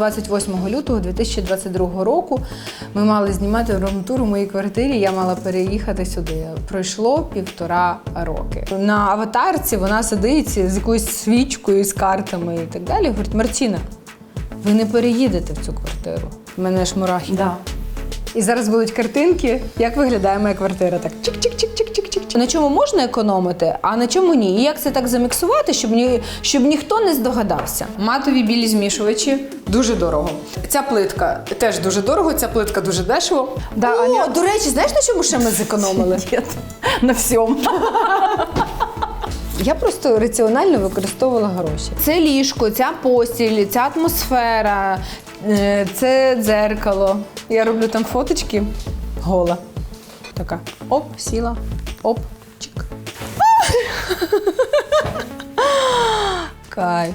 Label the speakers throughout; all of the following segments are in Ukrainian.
Speaker 1: 28 лютого 2022 року ми мали знімати рум-тур у моїй квартирі. Я мала переїхати сюди. Пройшло півтора роки. На аватарці вона сидить з якоюсь свічкою, з картами і так далі. Говорить, Мартіна, ви не переїдете в цю квартиру. У мене ж мурахи.
Speaker 2: Да.
Speaker 1: І зараз будуть картинки, як виглядає моя квартира. Так чик-чик-чик-чик-чик-чик. На чому можна економити, а на чому ні? І як це так заміксувати, щоб ні, щоб ніхто не здогадався. Матові білі змішувачі дуже дорого. Ця плитка теж дуже дорого, ця плитка дуже дешево.
Speaker 2: Да,
Speaker 1: О,
Speaker 2: Аня-
Speaker 1: до речі, знаєш на чому ще ми зекономили?
Speaker 2: На всем.
Speaker 1: Я просто раціонально використовувала гроші. Це ліжко, ця постіль, ця атмосфера, е, це дзеркало. Я роблю там фоточки гола. Така. Оп, сіла, оп, чик. Кайф.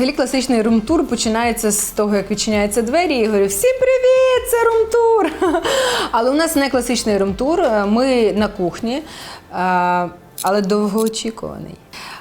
Speaker 1: Взагалі класичний румтур починається з того, як відчиняються двері, і говорю: всім привіт! Це румтур! Але у нас не класичний румтур. Ми на кухні, е, але довгоочікуваний.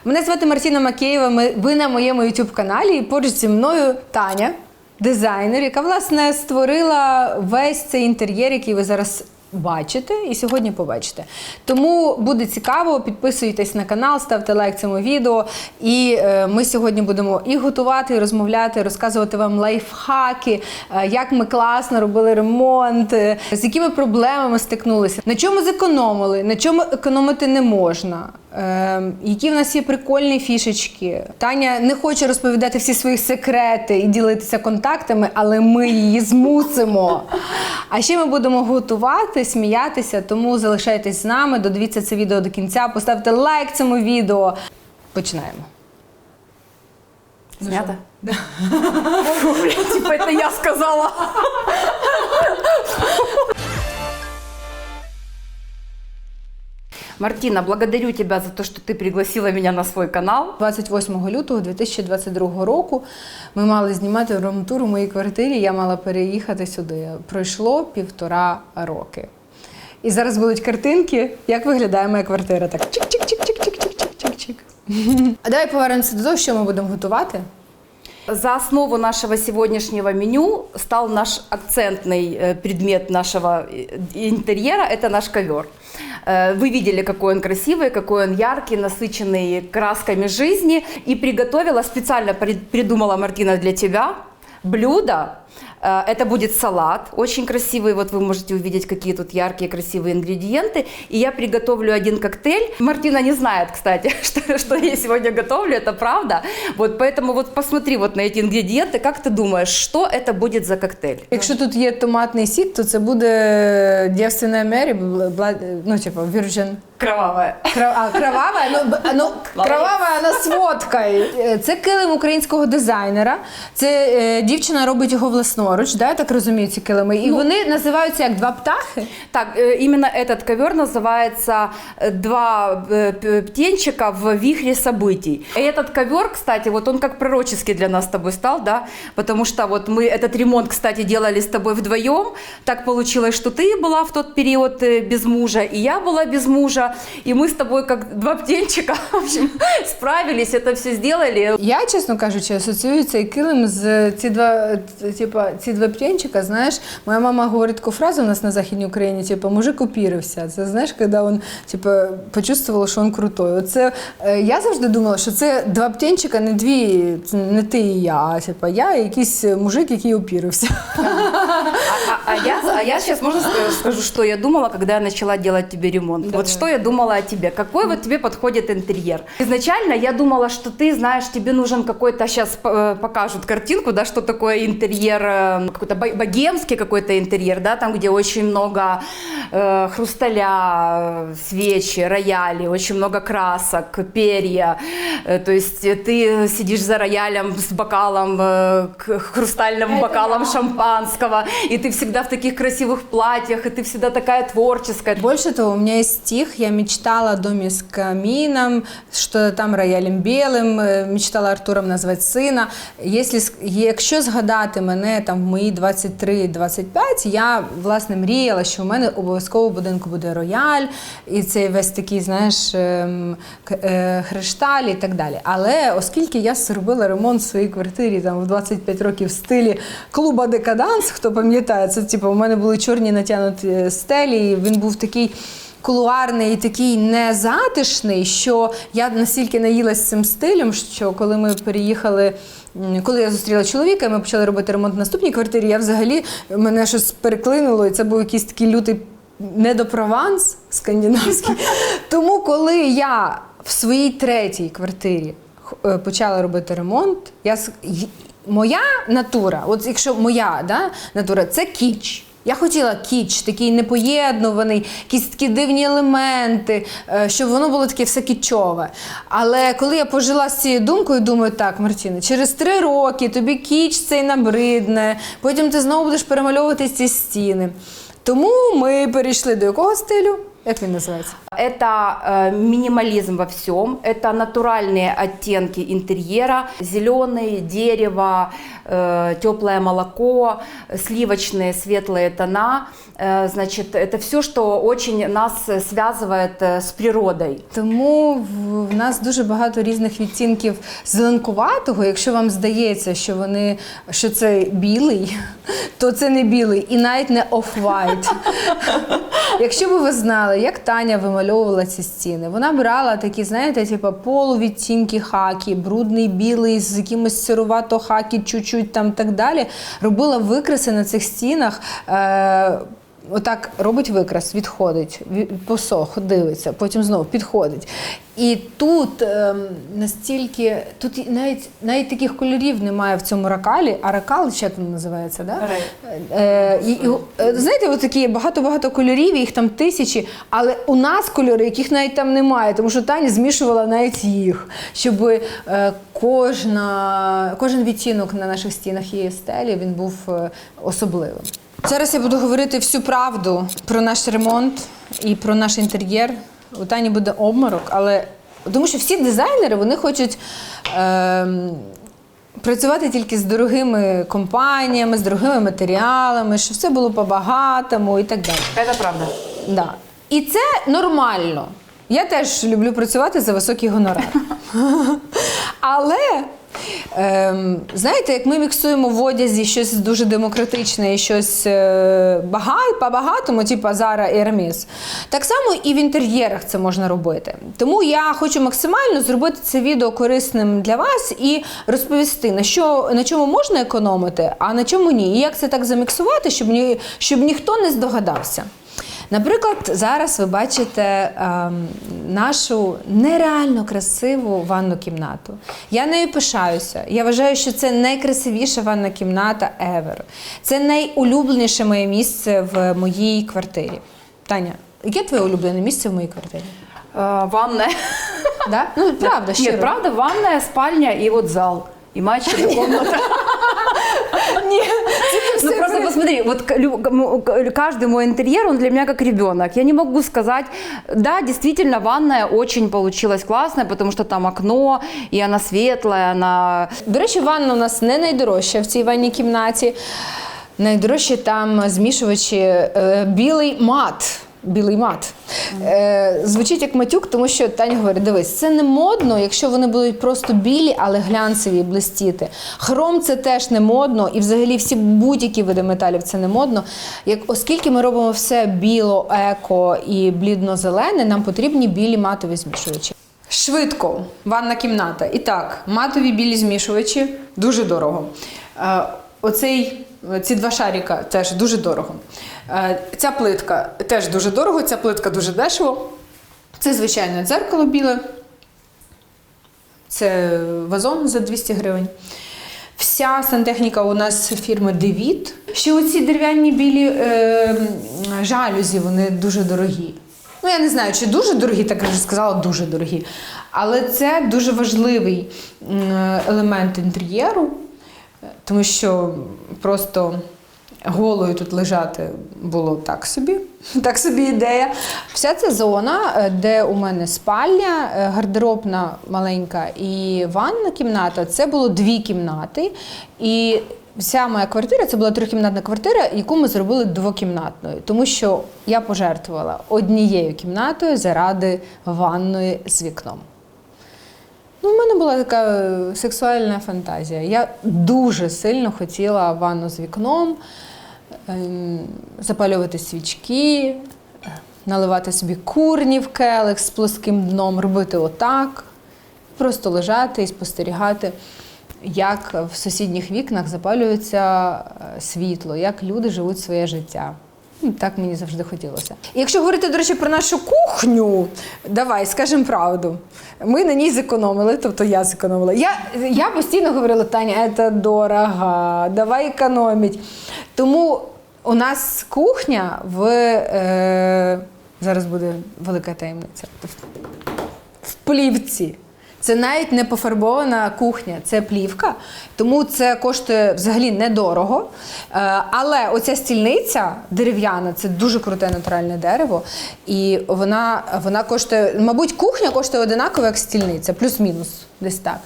Speaker 1: Мене звати Мартіна Макеєва. Ви на моєму youtube каналі і поруч зі мною Таня, дизайнер, яка власне створила весь цей інтер'єр, який ви зараз бачите і сьогодні побачите. Тому буде цікаво, підписуйтесь на канал, ставте лайк цьому відео. І е, ми сьогодні будемо і готувати, і розмовляти, розказувати вам лайфхаки, е, як ми класно робили ремонт, е, з якими проблемами стикнулися, на чому зекономили, на чому економити не можна. Е, які в нас є прикольні фішечки. Таня не хоче розповідати всі свої секрети і ділитися контактами, але ми її змусимо. А ще ми будемо готувати, сміятися, тому залишайтесь з нами, додивіться це відео до кінця, поставте лайк цьому відео. Починаємо.
Speaker 2: Снято? Фу, Типа это я сказала. Мартина, благодарю тебя за то, что ты пригласила меня на свой канал.
Speaker 1: 28 лютого 2022 року ми мали знімати рум-тур у моїй квартирі. Я мала переїхати сюди. Пройшло півтора роки. І зараз будуть картинки, як виглядає моя квартира. Так чик-чик-чик-чик-чик-чик-чик-чик. А давай повернемося до того, що ми будемо готувати.
Speaker 2: За основу нашего сегодняшнего меню стал наш акцентный э, предмет нашего э, интерьера – это наш ковер. Э, Вы видели, какой он красивый, какой он яркий, насыщенный красками жизни. И приготовила, специально прид- придумала Мартина для тебя блюдо. Э, Это будет салат, очень красивый. Вот вы можете увидеть, какие тут яркие, красивые ингредиенты. И я приготовлю один коктейль. Мартина не знает, кстати, что, что я сегодня готовлю, это правда. Вот поэтому вот посмотри вот на эти ингредиенты, как ты думаешь, что это будет за коктейль?
Speaker 1: Якщо тут є томатний сік, то це буде дівственна Мері, бла- бла- ну, типу, Virgin.
Speaker 2: Кровавая.
Speaker 1: Кра- А, кровава, ну, б- ну кровава вона з водкою. Е, Це килим українського дизайнера. Це е, дівчина робить його власноруч, да, я так розумію, ці килими. І вони називаються як два птахи.
Speaker 2: Так, э, именно этот ковер называется э, «Два э, п- птенчика в вихре событий». И этот ковер, кстати, вот он как пророческий для нас с тобой стал, да, потому что вот мы этот ремонт, кстати, делали с тобой вдвоем. Так получилось, что ты была в тот период э, без мужа, и я была без мужа, и мы с тобой как два птенчика, в общем, справились, это все сделали.
Speaker 1: Я, чесно кажучи, асоціюю цей килим з ці два, типа, ці два птенчика, знаєш, моя мама говорить таку фразу у нас на Західній Україні, типу, мужик упірився. Це знаєш, коли він типу, почувствував, що він крутой. Оце, е, я завжди думала, що це два птенчика, не дві, не ти і я, а типу, я і якийсь мужик, який упірився.
Speaker 2: А, а- а я, а я сейчас, можно скажу, что я думала, когда я начала делать тебе ремонт?
Speaker 1: Давай.
Speaker 2: Вот что я думала о тебе? Какой вот тебе подходит интерьер? Изначально я думала, что ты знаешь, тебе нужен какой-то, сейчас покажут картинку, да, что такое интерьер э, какой-то бо- богемский какой-то интерьер, да, там, где очень много э, хрусталя, э, свечи, рояли, очень много красок, перья. Э, то есть э, ты сидишь за роялем с бокалом, э, хрустальным бокалом шампанского, и ты всегда в таких красивых платьях, и ты всегда такая творческая.
Speaker 1: Больше того, у меня есть стих, я мечтала о доме с камином, там роялем білим, е, мечтала Артуром назвати сина. Якщо, якщо згадати мене там в мої 23-25, я власне мріяла, що в мене обов'язково в будинку буде рояль, і цей весь такий, знаєш, ем, к- е, хрешталь і так далі. Але оскільки я зробила ремонт в своїй квартирі там в 25 років в стилі клуба Декаданс, хто пам'ятає, це типу, у мене були чорні натягнуті стелі, і він був такий. Кулуарний і такий незатишний, що я настільки наїлась цим стилем, що коли ми переїхали, коли я зустріла чоловіка, ми почали робити ремонт в наступній квартирі, я взагалі мене щось переклинуло, і це був якийсь такий лютий недопрованс скандинавський. Тому, коли я в своїй третій квартирі е, почала робити ремонт, я моя натура, от якщо моя да, натура, це кіч. Я хотіла кіч, такий непоєднуваний, якісь такі дивні елементи, е, щоб воно було таке все кічове. Але коли я пожила з цією думкою, думаю, так, Мартіна, через три роки тобі кіч цей набридне, потім ти знову будеш перемальовувати ці стіни. Тому ми перейшли до якого стилю? Як він називається?
Speaker 2: Это э, минимализм во всем, это натуральные оттенки интерьера, зеленый, дерево, э, теплое молоко, сливочные светлые тона. Э, значит, это все, что очень нас э, связывает э, с природой.
Speaker 1: Тому в, в нас дуже багато різних відтінків зеленкуватого. Якщо вам здається, що вони що це білий, то це не білий і навіть не оф-вайт. Якщо б ви знали, як Таня вимальовувала ці стіни, вона брала такі, знаєте, типу полувідтінки хакі, брудний білий з якимось сирувато хакі, чуть-чуть там так далі. Робила викраси на цих стінах. Е- Отак робить викрас, відходить, посох, дивиться, потім знову підходить. І тут ем, настільки, тут навіть навіть таких кольорів немає в цьому ракалі, а ракал ще там називається, да? Е, і, і, е, знаєте, от такі багато-багато кольорів, їх там тисячі, але у нас кольори, яких навіть там немає, тому що Таня змішувала навіть їх, щоб е, кожна, кожен відтінок на наших стінах її стелі він був е, особливим. Зараз я буду говорити всю правду про наш ремонт і про наш інтер'єр. У Тані буде обморок, але тому що всі дизайнери вони хочуть. Ем, Працювати тільки з дорогими компаніями, з дорогими матеріалами, щоб все було по-багатому і так далі.
Speaker 2: Это правда.
Speaker 1: Да. І це нормально. Я теж люблю працювати за високий гонорар. Але ем, знаєте, як ми міксуємо в одязі щось дуже демократичне і щось е, бага- по-багатому, типу Zara і Hermes, так само і в інтер'єрах це можна робити. Тому я хочу максимально зробити це відео корисним для вас і розповісти, на, що, на чому можна економити, а на чому ні. І як це так заміксувати, щоб, ні, щоб ніхто не здогадався. Наприклад, зараз ви бачите ем, нашу нереально красиву ванну кімнату. Я нею пишаюся. Я вважаю, що це найкрасивіша ванна кімната ever. Це найулюбленіше моє місце в моїй квартирі. Таня, яке твоє улюблене місце в моїй квартирі?
Speaker 2: Э, ванная.
Speaker 1: Да? Ну, правда, щиро.
Speaker 2: Нет, правда, ванная, спальня и вот зал. И мачта, комната.
Speaker 1: Ні,
Speaker 2: Ну просто посмотри, вот каждый мой интерьер, он для меня как ребенок. Я не могу сказать, да, действительно, ванная очень получилась классная, потому что там окно, и она светлая, она...
Speaker 1: До речі, ванна у нас не найдорожча в цій ванній кімнаті. Найдорожчі там змішувачі е, білий мат. Білий мат. Е, звучить як матюк, тому що Таня говорить: дивись, це не модно, якщо вони будуть просто білі, але глянцеві і блистіти. Хром це теж не модно, і взагалі всі будь-які види металів це не модно. Як, оскільки ми робимо все біло, еко і блідно-зелене, нам потрібні білі матові змішувачі. Швидко, ванна кімната. І так, матові білі змішувачі дуже дорого. Е, Оцей, ці два шаріка теж дуже дорого. Е, Ця плитка теж дуже дорого, ця плитка дуже дешево. Це звичайне дзеркало біле. Це вазон за 200 гривень. Вся сантехніка у нас фірми Девіт. Ще оці дерев'яні білі е, жалюзі, вони дуже дорогі. Ну, я не знаю, чи дуже дорогі, так я вже сказала, дуже дорогі. Але це дуже важливий елемент інтер'єру, тому що просто голою тут лежати було так собі. Так собі ідея. Вся ця зона, е, де у мене спальня, е, гардеробна маленька і ванна кімната, це було дві кімнати. І вся моя квартира це була трьохкімнатна квартира, яку ми зробили двокімнатною, тому що я пожертвувала однією кімнатою заради ванної з вікном. Ну, у мене була така е, сексуальна фантазія. Я дуже сильно хотіла ванну з вікном, запалювати свічки, е, наливати собі курні в келих з плоским дном, робити отак, просто лежати і спостерігати, як в сусідніх вікнах запалюється е, світло, як люди живуть своє життя. Так мені завжди хотілося. І якщо говорити, до речі, про нашу кухню, давай скажемо правду. Ми на ній зекономили, тобто я зекономила. Я, я постійно говорила, Таня, це дорого, давай економіть. Тому у нас кухня в е, зараз буде велика таємниця. В плівці. Це навіть не пофарбована кухня, це плівка, тому це коштує взагалі недорого. Е, Але оця стільниця дерев'яна це дуже круте натуральне дерево. І вона, вона коштує, мабуть, кухня коштує одинаково, як стільниця, плюс-мінус, десь так.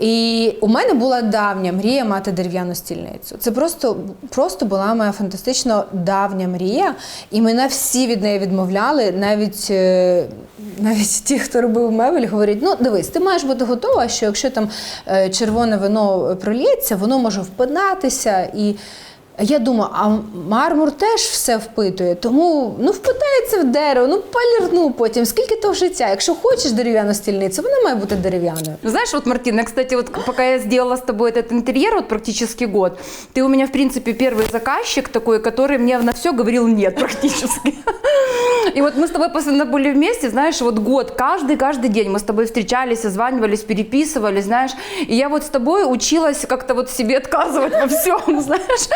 Speaker 1: І у мене була давня мрія мати дерев'яну стільницю. Це просто, просто була моя фантастично давня мрія, і мене всі від неї відмовляли. Навіть, е, навіть ті, хто робив мебель, говорять: ну дивись, ти маєш бути готова, що якщо там е, червоне вино проллється, воно може впинатися і. Я думаю, а мармур теж все впитує, тому ну впитається в дерево, ну полірну потім. Скільки того життя? Якщо хочеш дерев'яну стільницю, вона має бути дерев'яною.
Speaker 2: Ну, Знаешь, вот, Мартина, кстати, вот пока я сделала с тобой этот интерьер, вот практически год, ты у меня, в принципе, первый заказчик такой, который мне на все говорил нет практически. И вот мы с тобой постоянно были вместе, знаешь, вот год, каждый, каждый день мы с тобой встречались, созванивались, переписывались, знаешь, и я вот с тобой училась как-то вот себе отказывать во всем, знаешь,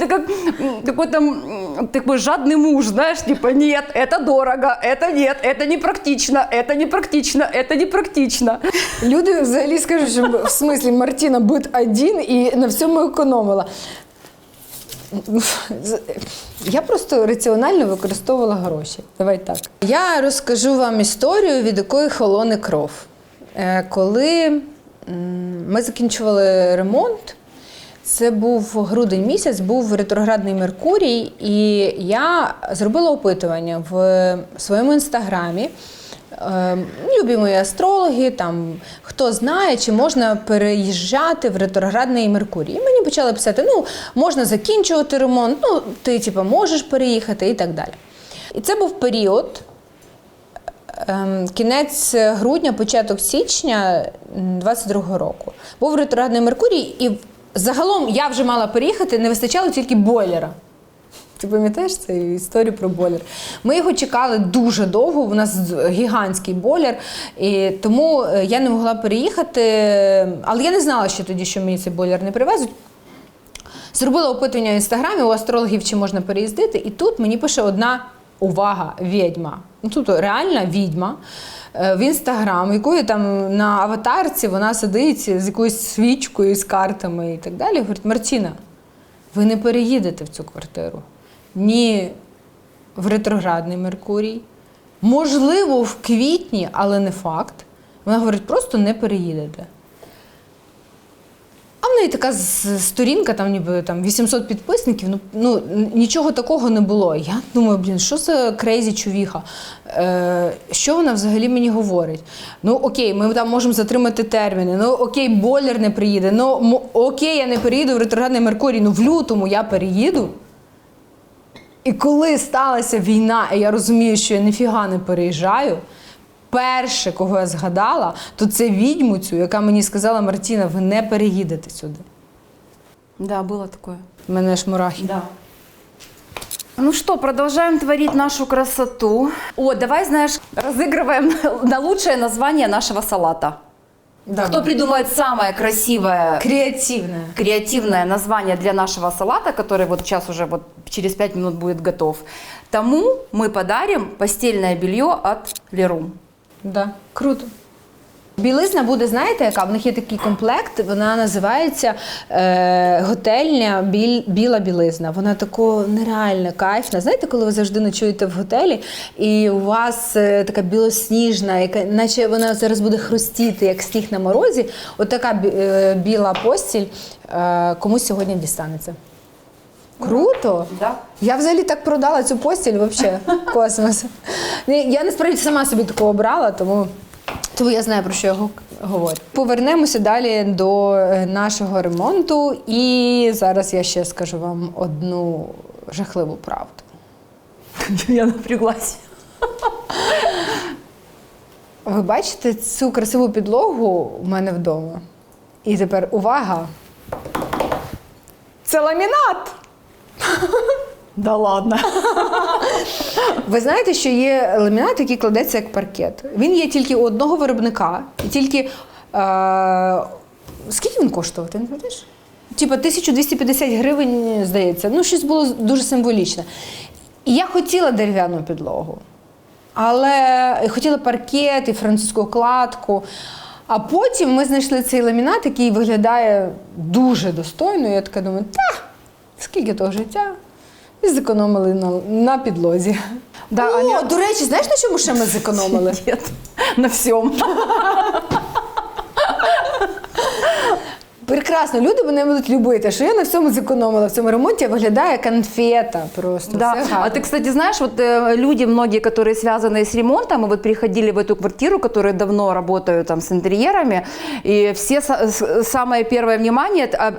Speaker 2: ты как м, какой-то м, такой жадный муж, знаешь, типа, нет, это дорого, это нет, это непрактично, это непрактично, это непрактично.
Speaker 1: Люди взагалі скажуть, що в смислі Мартіна бит один і на всьому економила. Я просто раціонально використовувала гроші. Давай так. Я розкажу вам історію, від якої холоне кров. Е, Коли м, ми закінчували ремонт, це був грудень місяць, був ретроградний Меркурій, і я зробила опитування в своєму інстаграмі. Е, Любі мої астрологи, там хто знає, чи можна переїжджати в ретроградний Меркурій. І мені почали писати: ну, можна закінчувати ремонт, ну, ти типу, можеш переїхати і так далі. І це був період, ем, кінець грудня, початок січня 22-го року. Був ретроградний Меркурій, і загалом я вже мала переїхати, не вистачало тільки бойлера. Ти пам'ятаєш цю історію про бойлер? Ми його чекали дуже довго. У нас гігантський бойлер, і тому е, я не могла переїхати. Але я не знала ще тоді, що мені цей бойлер не привезуть. Зробила опитування в інстаграмі у астрологів, чи можна переїздити, і тут мені пише одна увага, відьма. Ну тут реальна відьма в інстаграм, якою там на аватарці вона сидить з якоюсь свічкою, з картами і так далі. Говорить, Мартіна, ви не переїдете в цю квартиру. Ні в ретроградний Меркурій. Можливо, в квітні, але не факт. Вона говорить, просто не переїдете. А в неї така сторінка, там ніби там 800 підписників. Ну, ну нічого такого не було. Я думаю, блін, що за крейзі чувіха? Е, що вона взагалі мені говорить? Ну окей, ми там можемо затримати терміни. Ну окей, бойлер не приїде. Ну окей, я не переїду в ретроградний Меркурій. Ну в лютому я переїду. І коли сталася війна, і я розумію, що я ніфіга не переїжджаю Перше, кого я згадала, то це відьму цю, яка мені сказала Мартіна, ви не переїдете сюди.
Speaker 2: Да, было такое.
Speaker 1: У мене ж мурахи.
Speaker 2: Да. Ну что, продолжаем творить нашу красоту. О, давай, знаешь, разыгрываем на лучшее название нашего салата.
Speaker 1: Да.
Speaker 2: Кто придумает самое красивое
Speaker 1: Креативне.
Speaker 2: креативное название для нашего салата, который вот сейчас уже вот через 5 минут будет готов, тому мы подарим постельное белье от Leroom.
Speaker 1: Да. Круто. Білизна буде, знаєте, яка? В них є такий комплект, вона називається е, готельня біль, біла білизна. Вона тако нереально кайфна. Знаєте, коли ви завжди ночуєте в готелі, і у вас е, така білосніжна, яка, наче вона зараз буде хрустіти, як сніг на морозі. От така е, біла постіль е, комусь сьогодні дістанеться. Круто!
Speaker 2: Да.
Speaker 1: Я взагалі так продала цю постіль, взагалі, космос. Я насправді сама собі таку обрала, тому, тому я знаю, про що я говорю. Повернемося далі до е, нашого ремонту, і зараз я ще скажу вам одну жахливу правду.
Speaker 2: Я напряглась.
Speaker 1: Ви бачите цю красиву підлогу у мене вдома? І тепер увага! Це ламінат!
Speaker 2: Да ладно.
Speaker 1: Ви знаєте, що є ламінат, який кладеться як паркет. Він є тільки у одного виробника, і тільки. Е, скільки він коштував? Ти не пам'ятаєш? Типа 1250 гривень, здається. Ну, щось було дуже символічне. І я хотіла дерев'яну підлогу, але хотіла паркет і французьку кладку. А потім ми знайшли цей ламінат, який виглядає дуже достойно. І я така думаю, та скільки того життя? І зекономили на, на підлозі.
Speaker 2: Да,
Speaker 1: О,
Speaker 2: Аня-
Speaker 1: до речі, знаєш, на чому ще ми зекономили?
Speaker 2: Нет, на всем.
Speaker 1: Прекрасно, люди мене будуть любити, що я на всьому зекономила. В цьому ремонті виглядає конфета просто.
Speaker 2: Да.
Speaker 1: все
Speaker 2: А
Speaker 1: гарно.
Speaker 2: ты, кстати, знаешь, вот э, люди, многие, которые связаны с ремонтом, и вот приходили в эту квартиру, которые давно работают там с интерьерами, и все са- с- самое первое внимание это, а,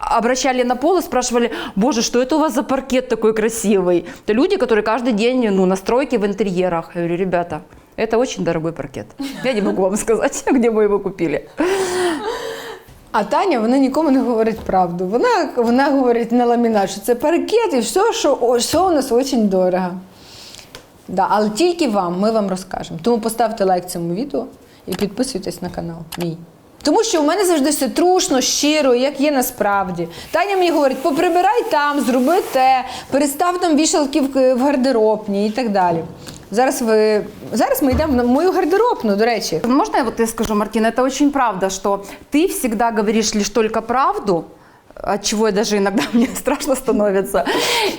Speaker 2: обращали на пол и спрашивали, боже, что это у вас за паркет такой красивый? Это люди, которые каждый день, ну, на стройке в интерьерах. Я говорю, ребята, это очень дорогой паркет. Я не могу вам сказать, где мы его купили.
Speaker 1: А Таня вона нікому не говорить правду. Вона, вона говорить на ламінат, що це паркет і все, що о, все у нас дуже дорого. Да, але тільки вам, ми вам розкажемо. Тому поставте лайк цьому відео і підписуйтесь на канал мій. Тому що у мене завжди все трушно, щиро, як є насправді. Таня мені говорить, поприбирай там, зроби те, перестав там вішалки в, в гардеробні і так далі. Зараз ви зараз ми йдемо на мою гардеробну, до речі.
Speaker 2: Можно я вот я скажу, Мартина, это очень правда, что ты всегда говоришь лишь только правду, от чего я даже иногда мне страшно становится.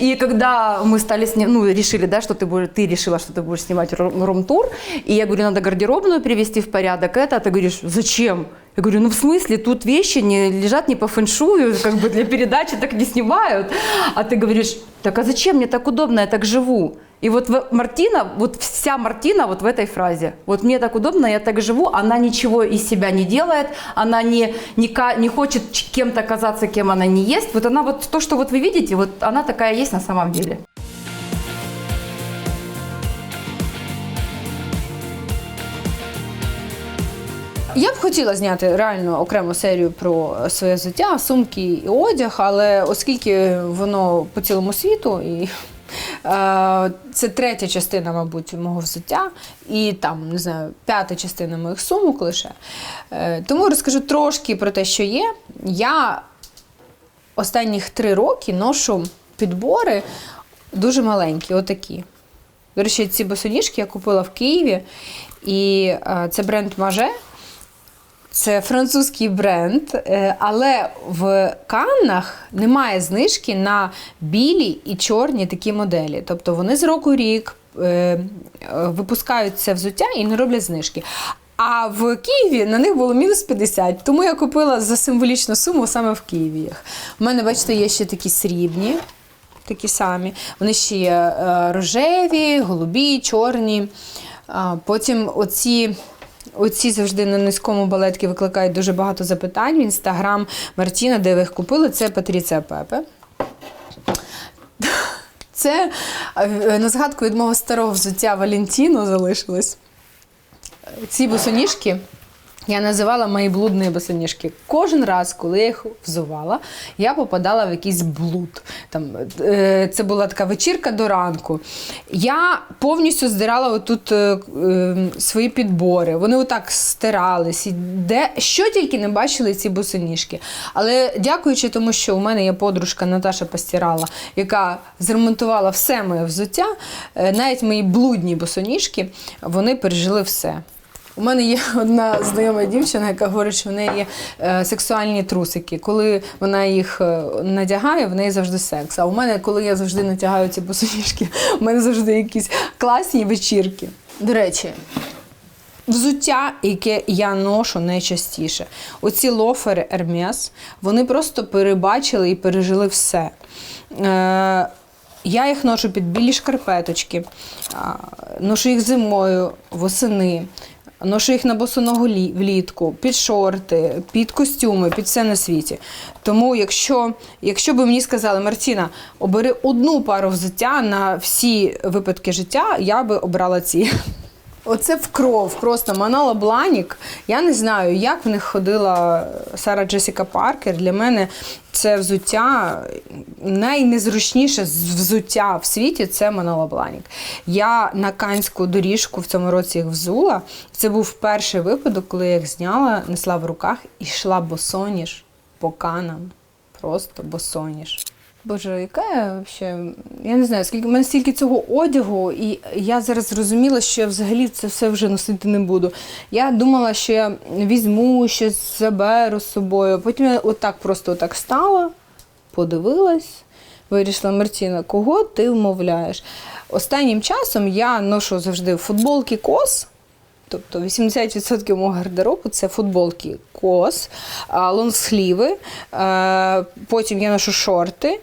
Speaker 2: И когда мы стали сни- ну, решили, да, что ты будешь, ты решила, что ты будешь снимать ру- рум-тур, и я говорю, надо гардеробную привести в порядок, это, а ты говоришь, зачем? Я говорю, ну в смысле, тут вещи не лежат не по фэншую, как бы для передачи так не снимают. А ты говоришь, так а зачем мне так удобно, я так живу. И вот в- Мартина, вот вся Мартина вот в этой фразе. Вот мне так удобно, я так живу, она ничего из себя не делает, она не, не, ка- не хочет ч- кем-то казаться, кем она не есть. Вот она вот, то, что вот вы видите, вот она такая есть на самом деле.
Speaker 1: Я б хотіла зняти реально окрему серію про своє життя, сумки і одяг, але оскільки воно по цілому світу, і е, це третя частина, мабуть, мого взуття, і там, не знаю, п'ята частина моїх сумок лише. Е, тому розкажу трошки про те, що є. Я останніх три роки ношу підбори дуже маленькі, отакі. До речі, ці босоніжки я купила в Києві, і е, це бренд Маже. Це французький бренд, е, але в Каннах немає знижки на білі і чорні такі моделі. Тобто вони з року рік е, е, випускають це взуття і не роблять знижки. А в Києві на них було мінус 50, тому я купила за символічну суму саме в Києві. У мене, бачите, є ще такі срібні, такі самі. Вони ще є рожеві, голубі, чорні. Потім оці. Оці завжди на низькому балетки викликають дуже багато запитань. В інстаграм Мартіна, де ви їх купили, це Патріція Пепе. Це е, на згадку від мого старого взуття Валентіно залишилось. Ці босоніжки Я називала мої блудні босоніжки. Кожен раз, коли я їх взувала, я попадала в якийсь блуд. Там, е, це була така вечірка до ранку. Я повністю здирала отут е, е, свої підбори. Вони отак стирались. Де, що тільки не бачили ці босоніжки. Але дякуючи тому, що у мене є подружка Наташа Пастірала, яка зремонтувала все моє взуття, е, навіть мої блудні босоніжки, вони пережили все. У мене є одна знайома дівчина, яка говорить, що в неї є е, сексуальні трусики. Коли вона їх е, надягає, в неї завжди секс. А у мене, коли я завжди натягаю ці босоніжки, у мене завжди якісь класні вечірки. До речі, взуття, яке я ношу найчастіше. Оці лофери Hermes, вони просто перебачили і пережили все. Е, я їх ношу під білі шкарпеточки, ношу їх зимою, восени, ношу їх на босоного лі- влітку, під шорти, під костюми, під все на світі. Тому, якщо, якщо би мені сказали, Мартіна, обери одну пару взуття на всі випадки життя, я би обрала ці. Оце в кров, просто Манала Бланік. Я не знаю, як в них ходила Сара Джесіка Паркер. Для мене це взуття найнезручніше взуття в світі це Манала Бланік. Я на канську доріжку в цьому році їх взула. Це був перший випадок, коли я їх зняла, несла в руках і йшла босоніж по канам. Просто босоніж. Боже, яка я взагалі, я не знаю, скільки в мене стільки цього одягу, і я зараз зрозуміла, що я взагалі це все вже носити не буду. Я думала, що я візьму щось заберу з собою. Потім я отак просто отак стала, подивилась, вирішила Мартіна, кого ти вмовляєш? Останнім часом я ношу завжди футболки кос. Тобто 80% мого гардеробу це футболки кос, лонгсліви, е, потім я ношу шорти,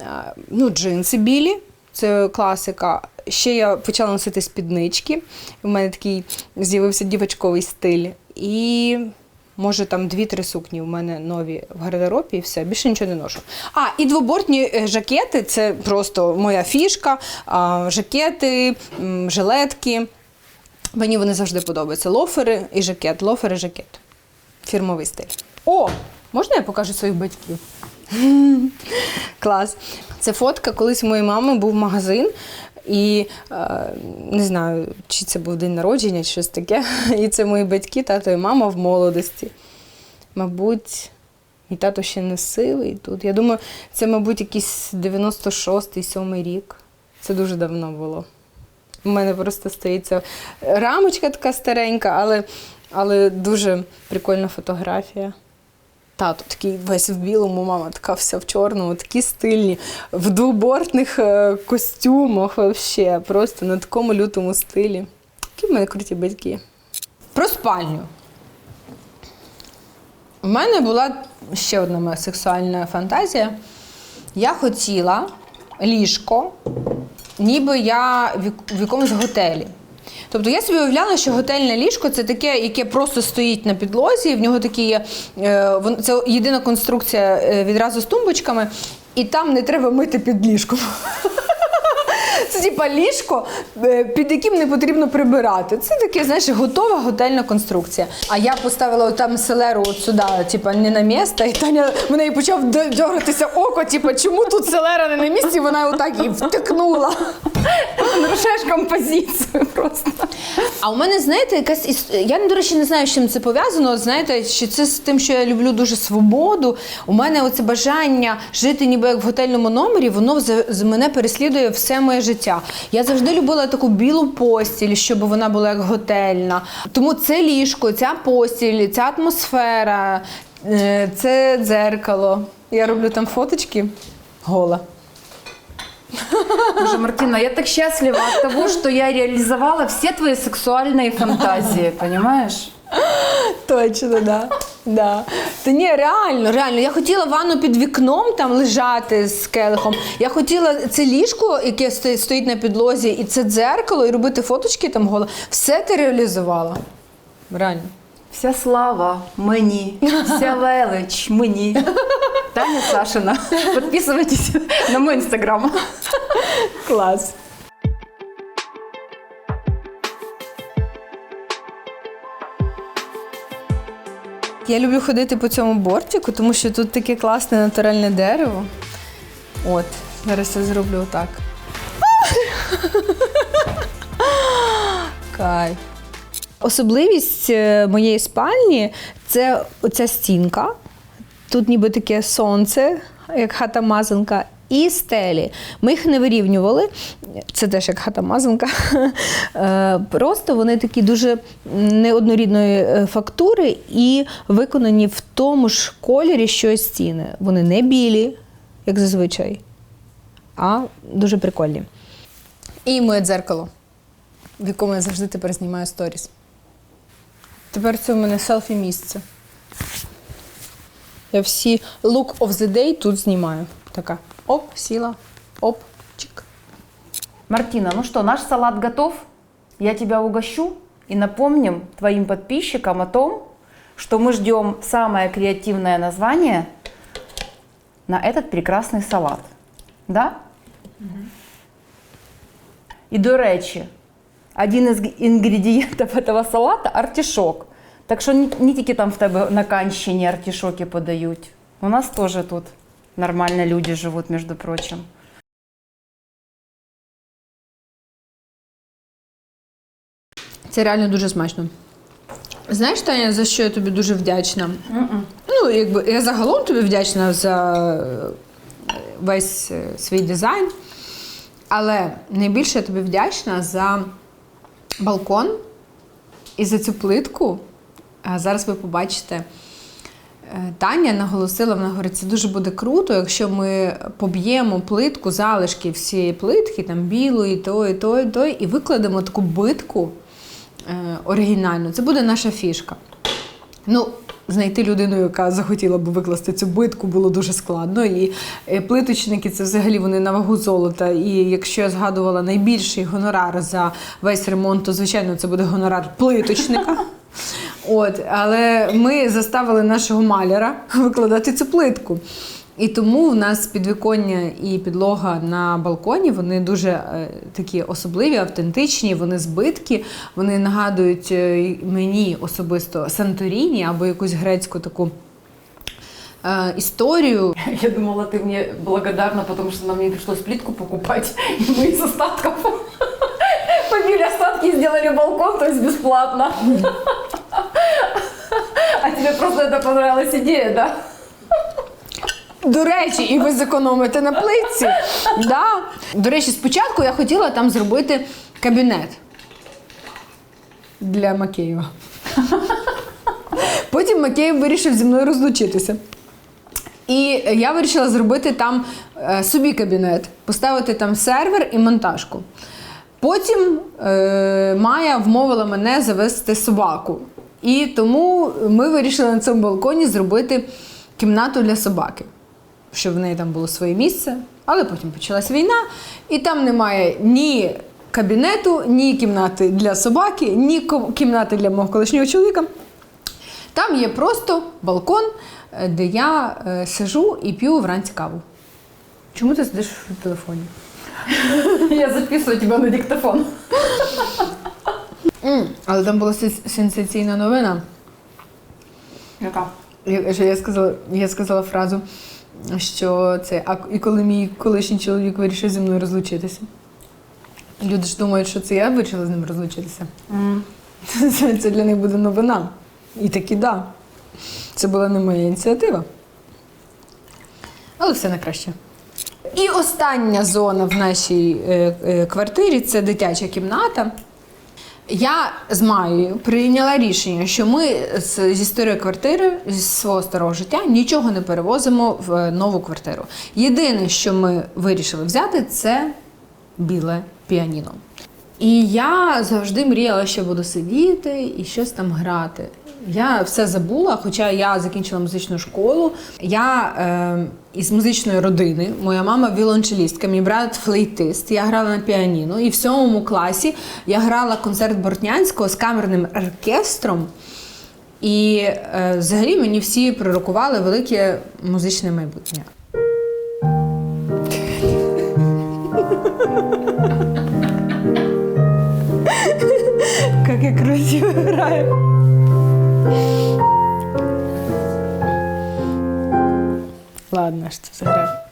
Speaker 1: е, ну, джинси білі, це класика. Ще я почала носити спіднички. У мене такий з'явився дівочковий стиль. І може там дві-три сукні у мене нові в гардеробі і все, більше нічого не ношу. А, і двобортні е, жакети це просто моя фішка. Жакети, жилетки. Мені вони завжди подобаються. Лофери і жакет, лофери, жакет. Фірмовий стиль. О! Можна я покажу своїх батьків? Клас. Це фотка, колись у моєї мами був магазин, і е, не знаю, чи це був день народження, чи щось таке. І це мої батьки, тато і мама в молодості. Мабуть, мій тато ще не сивий тут. Я думаю, це, мабуть, якийсь 96-й, 7 рік. Це дуже давно було. У мене просто стоїть ця рамочка така старенька, але, але дуже прикольна фотографія. Тато такий весь в білому, мама така вся в чорному, такі стильні, в двобортних е, костюмах, вообще, просто на такому лютому стилі. Які в мене круті батьки. Про спальню. У мене була ще одна моя сексуальна фантазія. Я хотіла ліжко, ніби я в як- в якомусь готелі. Тобто я собі уявляла, що готельне ліжко це таке, яке просто стоїть на підлозі, і в нього такі є, е, це єдина конструкція е, відразу з тумбочками, і там не треба мити під ліжком. Це типа ліжко, е, під яким не потрібно прибирати. Це таке, знаєш, готова готельна конструкція. А я поставила там селеру от сюди, типа не на місце, і Таня в неї почав д- око, типа, чому тут селера не на місці? Вона отак і втикнула.
Speaker 2: Нарушаешь композицию просто.
Speaker 1: А у мене, знаєте, якась іс- я до речі не знаю, з чим це пов'язано. Знаєте, чи це з тим, що я люблю дуже свободу. У мене оце бажання жити ніби як в готельному номері, воно мене переслідує все моє життя. Я завжди любила таку білу постіль, щоб вона була як готельна. Тому це ліжко, ця постіль, ця атмосфера, е, це дзеркало. Я роблю там фоточки гола.
Speaker 2: Боже, Мартина, я так счастлива от того, что я реализовала все твои сексуальные фантазии, понимаешь?
Speaker 1: Точно, да. да. Та ні, реально, реально. Я хотіла ванну під вікном там лежати з келихом. Я хотіла це ліжко, яке стоїть на підлозі, і це дзеркало, і робити фоточки там голо. Все ти реалізувала. Реально.
Speaker 2: Вся слава мені, вся велич мені. Таня Сашина. Подписывайтесь на мой инстаграм.
Speaker 1: Клас. Я люблю ходити по цьому бортику, тому що тут таке класне натуральне дерево. От, зараз я зроблю отак. Кайф. Особливість е, моєї спальні це оця стінка. Тут ніби таке сонце, як хата мазанка, і стелі. Ми їх не вирівнювали. Це теж як хата мазанка. Е, Просто вони такі дуже неоднорідної е, фактури і виконані в тому ж кольорі, що і стіни. Вони не білі, як зазвичай, а дуже прикольні. І моє дзеркало, в якому я завжди тепер знімаю сторіс. Тепер це у мене селфі місце. Я всі look of the day тут знімаю. Така оп, сіла, оп, чик.
Speaker 2: Мартина, ну что, наш салат готов. Я тебя угощу и напомним твоим подписчикам о том, что мы ждем самое креативное название на этот прекрасный салат. Да? І до речі, один із г- інгредієнтів этого салата артишок. Так що не, не тільки там в тебе на Канщині артишоки подають. У нас теж тут нормально люди живуть, між прочим.
Speaker 1: Це реально дуже смачно. Знаєш, Таня, за що я тобі дуже вдячна? Ну, якби я загалом тобі вдячна за е, весь е, свій дизайн. Але найбільше я тобі вдячна за балкон і за цю плитку. А зараз ви побачите. Е, Таня наголосила, вона говорить, це дуже буде круто, якщо ми поб'ємо плитку, залишки всієї плитки, там білої, тої, тої, тої, і викладемо таку битку е, оригінальну. Це буде наша фішка. Ну, знайти людину, яка захотіла б викласти цю битку, було дуже складно. І е, плиточники це взагалі вони на вагу золота. І якщо я згадувала найбільший гонорар за весь ремонт, то звичайно це буде гонорар плиточника. От, але ми заставили нашого маляра викладати цю плитку. І тому в нас підвіконня і підлога на балконі вони дуже е, такі особливі, автентичні, вони збитки, вони нагадують е, мені особисто Санторіні або якусь грецьку таку е, історію.
Speaker 2: Я думала, ты мне благодарна, потому что нам не пришлось плитку покупать, и мы из остатков побили остатки и сделали балкон, то есть бесплатно. А тебе просто это понравилась идея, да?
Speaker 1: До речі, і ви зекономите на плитці. Да. До речі, спочатку я хотіла там зробити кабінет для Макеєва. Потім Макеєв вирішив зі мною розлучитися. І я вирішила зробити там е, собі кабінет, поставити там сервер і монтажку. Потім е, Майя вмовила мене завести собаку. І тому ми вирішили на цьому балконі зробити кімнату для собаки, щоб в неї там було своє місце. Але потім почалась війна, і там немає ні кабінету, ні кімнати для собаки, ні кімнати для мого колишнього чоловіка. Там є просто балкон, е, де я е, сижу і п'ю вранці каву. Чому ти сидиш в телефоні?
Speaker 2: Я записываю тебя на диктофон.
Speaker 1: Але там була сенсаційна новина.
Speaker 2: Яка?
Speaker 1: Я, я, сказала, я сказала фразу, що це а і коли мій колишній чоловік вирішив зі мною розлучитися. Люди ж думають, що це я вирішила з ним розлучитися. Це, це для них буде новина. І таки да. Це була не моя ініціатива. Але все на краще. І остання зона в нашій е, е, квартирі це дитяча кімната. Я з Маєю прийняла рішення, що ми з, зі старої квартири, зі свого старого життя, нічого не перевозимо в е, нову квартиру. Єдине, що ми вирішили взяти, це біле піаніно. І я завжди мріяла, що буду сидіти і щось там грати. Я все забула, хоча я закінчила музичну школу. Я е, із музичної родини, моя мама віолончелістка, мій брат флейтист. Я грала на піаніно. І в сьомому класі я грала концерт Бортнянського з камерним оркестром. І е, взагалі мені всі пророкували велике музичне майбутнє. Как я красиво граю. Ладно, що це грає.